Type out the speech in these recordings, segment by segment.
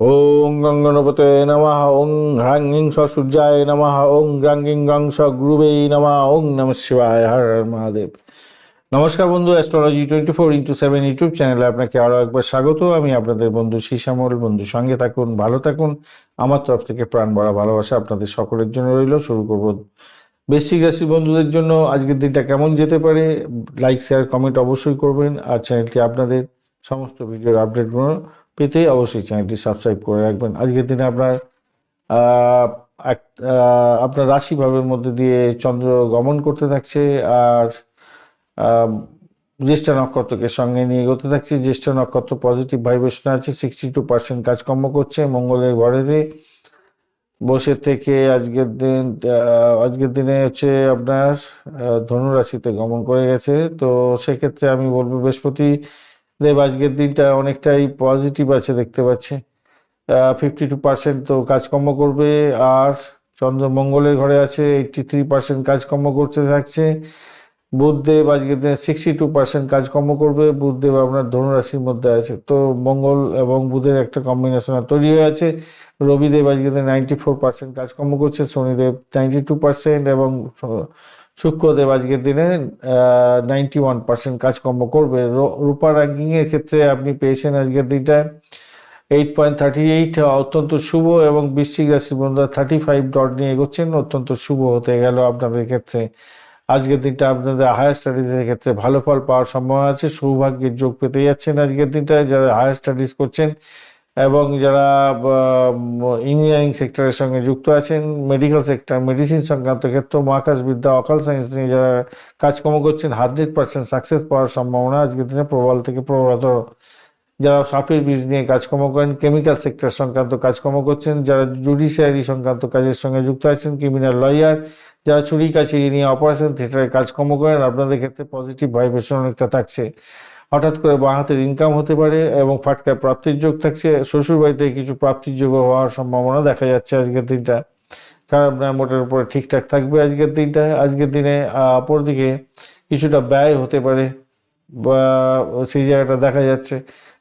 ওং গঙ্গ গঙ্গনপতে নমঃ ওং হ্রাং হিং সূর্যায় নমঃ ওং গ্রাং গিং গং স গুরুবে নমঃ ওং নম শিবায়, হর হর মহাদেব। নমস্কার বন্ধু astrology twenty four into seven YouTube চ্যানেলে আপনাকে আরও একবার স্বাগত। আমি আপনাদের বন্ধু শিশামল বন্ধু, সঙ্গে থাকুন, ভালো থাকুন। আমার তরফ থেকে প্রাণ ভরা ভালোবাসা আপনাদের সকলের জন্য রইল। শুরু করব বেসিক রাশি বন্ধুদের জন্য। আজকের দিনটা কেমন যেতে পারে? লাইক শেয়ার কমেন্ট অবশ্যই করবেন। আর চ্যানেলটি আপনাদের সমস্ত ভিডিওর আপডেটগুলো পেতে অবশ্যই চ্যানেলটি সাবস্ক্রাইব করে রাখবেন। আজকের দিনে আপনার এক আপনার রাশি ভাবের মধ্যে দিয়ে চন্দ্র গমন করতে থাকছে আর জ্যেষ্ঠ নক্ষত্রকে সঙ্গে নিয়ে এগোতে থাকছে। জ্যেষ্ঠ নক্ষত্র পজিটিভ ভাইব্রেশন আছে সিক্সটি টু পার্সেন্ট কাজকর্ম করছে। মঙ্গলের ঘরেতে বসে থেকে আজকের দিন আজকের দিনে হচ্ছে আপনার আহ, ধনু রাশিতে গমন করে গেছে। তো সেক্ষেত্রে আমি বলব বৃহস্পতি দেব, আজকের দিনটা অনেকটাই পজিটিভ আছে দেখতে পাচ্ছি। ফিফটি টু পার্সেন্ট তো কাজকর্ম করবে, আর চন্দ্র মঙ্গলের ঘরে আছে এইটটি থ্রি পার্সেন্ট কাজকর্ম করতে থাকছে। বুধদেব আজকের দিনে সিক্সটি টু পার্সেন্ট কাজকর্ম করবে, বুধদেব আপনার ধনুরাশির মধ্যে আছে। তো মঙ্গল এবং বুধের একটা কম্বিনেশন তৈরি হয়ে আছে। রবিদেব আজকের দিনে নাইনটি ফোর পার্সেন্ট কাজকর্ম করছে, শনিদেব নাইনটি টু পার্সেন্ট এবং শুক্রদেব আজকের দিনে নাইনটি ওয়ান পার্সেন্ট কাজকর্ম করবে। রূপা র্যাঙ্কিং এর ক্ষেত্রে আপনি পেয়েছেন আজকের দিনটায় এইট পয়েন্ট থার্টি এইট অত্যন্ত শুভ এবং বৃশ্চিক রাশির বন্ধুরা থার্টি ফাইভ ডট নিয়ে এগোচ্ছেন, অত্যন্ত শুভ হতে গেল আপনাদের ক্ষেত্রে। আজকের দিনটা আপনাদের হায়ার স্টাডিজের ক্ষেত্রে ভালো ফল পাওয়ার সম্ভাবনা আছে, সৌভাগ্যের যোগ পেতে যাচ্ছেন আজকের দিনটায়। যারা হায়ার স্টাডিজ করছেন এবং যারা ইঞ্জিনিয়ারিং সেক্টরের সঙ্গে যুক্ত আছেন মেডিকেল সেক্টর মেডিসিন সংক্রান্ত ক্ষেত্র, মহাকাশবিদ্যা অকাল সায়েন্স নিয়ে যারা কাজকর্ম করছেন, হান্ড্রেড পার্সেন্ট সাকসেস পাওয়ার সম্ভাবনা আজকের দিনে প্রবল থেকে প্রবলতর যারা সাপের বীজ নিয়ে কাজকর্ম করেন কেমিক্যাল সেক্টর সংক্রান্ত কাজকর্ম করছেন, যারা জুডিশিয়ারি সংক্রান্ত কাজের সঙ্গে যুক্ত আছেন ক্রিমিনাল লয়ার যারা চুরি কাছে নিয়ে অপারেশন থিয়েটারে কাজকর্ম করেন, আপনাদের ক্ষেত্রে পজিটিভ ভাইব্রেশন অনেকটা থাকছে। হঠাৎ করে বাঁ হাতের ইনকাম হতে পারে এবং ফাটকায় প্রাপ্তির যোগ থাকছে। শ্বশুর বাড়িতে কিছু প্রাপ্তির যোগ হওয়ার সম্ভাবনা দেখা যাচ্ছে আজকের দিনটা। খারাপ না, মোটের উপরে ঠিকঠাক থাকবে আজকের দিনটা। আজকের দিনে অপরদিকে কিছুটা ব্যয় হতে পারে বা সেই জায়গাটা দেখা যাচ্ছে।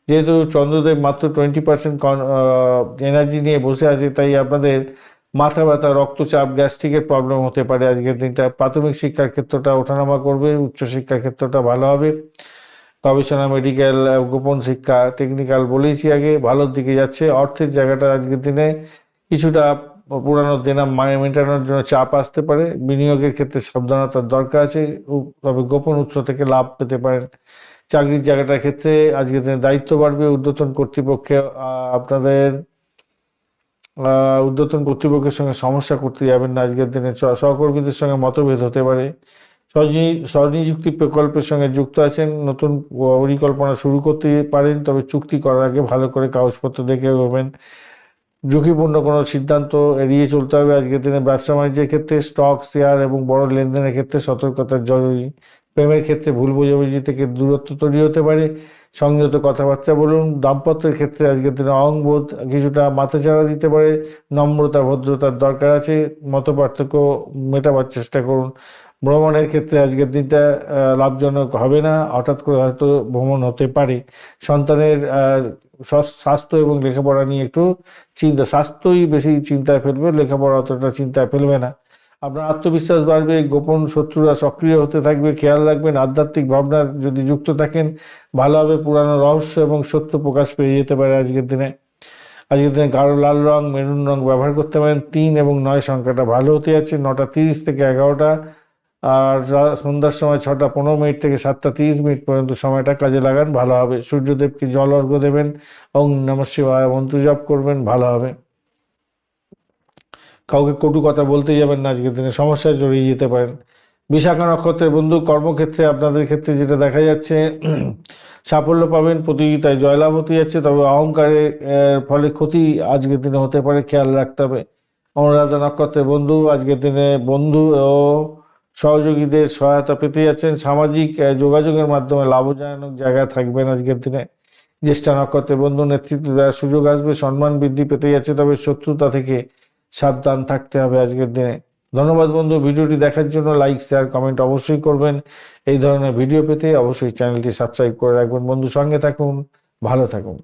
যেহেতু চন্দ্রদেব মাত্র টোয়েন্টি পার্সেন্ট এনার্জি নিয়ে বসে আছে, তাই আপনাদের মাথা ব্যথা, রক্তচাপ গ্যাস্ট্রিকের প্রবলেম হতে পারে আজকের দিনটা। প্রাথমিক শিক্ষার ক্ষেত্রটা ওঠানামা করবে, উচ্চশিক্ষার ক্ষেত্রটা ভালো হবে। গবেষণা মেডিকেল গোপন শিক্ষা টেকনিক্যাল বলেইছি আগে, ভালোর দিকে যাচ্ছে। অর্থের জায়গাটা আজকের দিনে কিছুটা পুরানো দেনা মায়ে মেটানোর জন্য চাপ আসতে পারে। বিনিয়োগের ক্ষেত্রে সাবধানতার দরকার আছে। তবে গোপন উৎস থেকে লাভ পেতে পারেন। চাকরির জায়গাটার ক্ষেত্রে আজকের দিনে দায়িত্ব বাড়বে ঊর্ধ্বতন কর্তৃপক্ষে। আপনাদের ঊর্ধ্বতন কর্তৃপক্ষের সঙ্গে সমস্যা করতে যাবেন না। আজকের দিনে সহকর্মীদের সঙ্গে মতভেদ হতে পারে। স্বনিযুক্তি প্রকল্পের সঙ্গে যুক্ত আছেন, নতুন পরিকল্পনা শুরু করতে পারেন, তবে চুক্তি করার আগে ভালো করে কাগজপত্র দেখে এগোবেন ঝুঁকিপূর্ণ কোনো সিদ্ধান্ত এড়িয়ে চলতে হবে। আজকের দিনে ব্যবসা বাণিজ্যের ক্ষেত্রে স্টক, শেয়ার এবং বড় লেনদেনের ক্ষেত্রে সতর্কতা জরুরি। প্রেমের ক্ষেত্রে ভুল বোঝাবুঝি থেকে দূরত্ব তৈরি হতে পারে। সংযত কথাবার্তা বলুন। দাম্পত্যের ক্ষেত্রে আজকের দিনে অহংবোধ কিছুটা মাথাচাড়া দিতে পারে। নম্রতা, ভদ্রতার দরকার আছে। মত পার্থক্য মেটাবার চেষ্টা করুন। ভ্রমণের ক্ষেত্রে আজকের দিনটা লাভজনক হবে না। হঠাৎ করে হয়তো ভ্রমণ হতে পারে। সন্তানের স্বাস্থ্য এবং লেখাপড়া নিয়ে একটু চিন্তা। স্বাস্থ্যই বেশি চিন্তায় ফেলবে, লেখাপড়া অতটা চিন্তায় ফেলবে না। আপনার আত্মবিশ্বাস বাড়বে, গোপন শত্রুরা সক্রিয় হতে থাকবে, খেয়াল রাখবেন, আধ্যাত্মিক ভাবনা যদি যুক্ত থাকেন, ভালোভাবে পুরানো রহস্য এবং সত্য প্রকাশ পেয়ে যেতে পারে আজকের দিনে। আজকের দিনে গাঢ় লাল রং, মেরুন রং ব্যবহার করতে পারেন। তিন এবং নয় সংখ্যাটা ভালো হতে যাচ্ছে। নটা তিরিশ থেকে এগারোটা আর সন্ধ্যার সময় ছটা পনেরো মিনিট থেকে সাতটা তিরিশ মিনিট পর্যন্ত সময়টা কাজে লাগান, ভালো হবে। সূর্যদেবকে জল অর্ঘ্য দেবেন ওং নম শিবায় মন্ত্র জপ করবেন, ভালো হবে। কাউকে কটু কথা বলতে যাবেন না, আজকের দিনে সমস্যায় জড়িয়ে যেতে পারেন। বিশাখা নক্ষত্রের বন্ধু, কর্মক্ষেত্রে আপনাদের ক্ষেত্রে যেটা দেখা যাচ্ছে, সাফল্য পাবেন, প্রতিযোগিতায় জয়লাভ হতে যাচ্ছে, তবে অহংকারের ফলে ক্ষতি আজকের দিনে হতে পারে, খেয়াল রাখতে হবে। অনুরাধা নক্ষত্রের বন্ধু, আজকের দিনে বন্ধু ও সহযোগীদের সহায়তা পেতে যাচ্ছেন। সামাজিক যোগাযোগের মাধ্যমে লাভজনক জায়গায় থাকবেন আজকের দিনে। জ্যেষ্ঠ নক্ষত্রে বন্ধু নেতৃত্ব দেওয়ার সুযোগ আসবে, সম্মান বৃদ্ধি পেতে যাচ্ছে, তবে শত্রুতা থেকে সাবধান থাকতে হবে আজকের দিনে। ধন্যবাদ বন্ধু, ভিডিওটি দেখার জন্য লাইক, শেয়ার, কমেন্ট অবশ্যই করবেন। এই ধরনের ভিডিও পেতে অবশ্যই চ্যানেলটি সাবস্ক্রাইব করে রাখবেন। বন্ধু সঙ্গে থাকুন, ভালো থাকুন।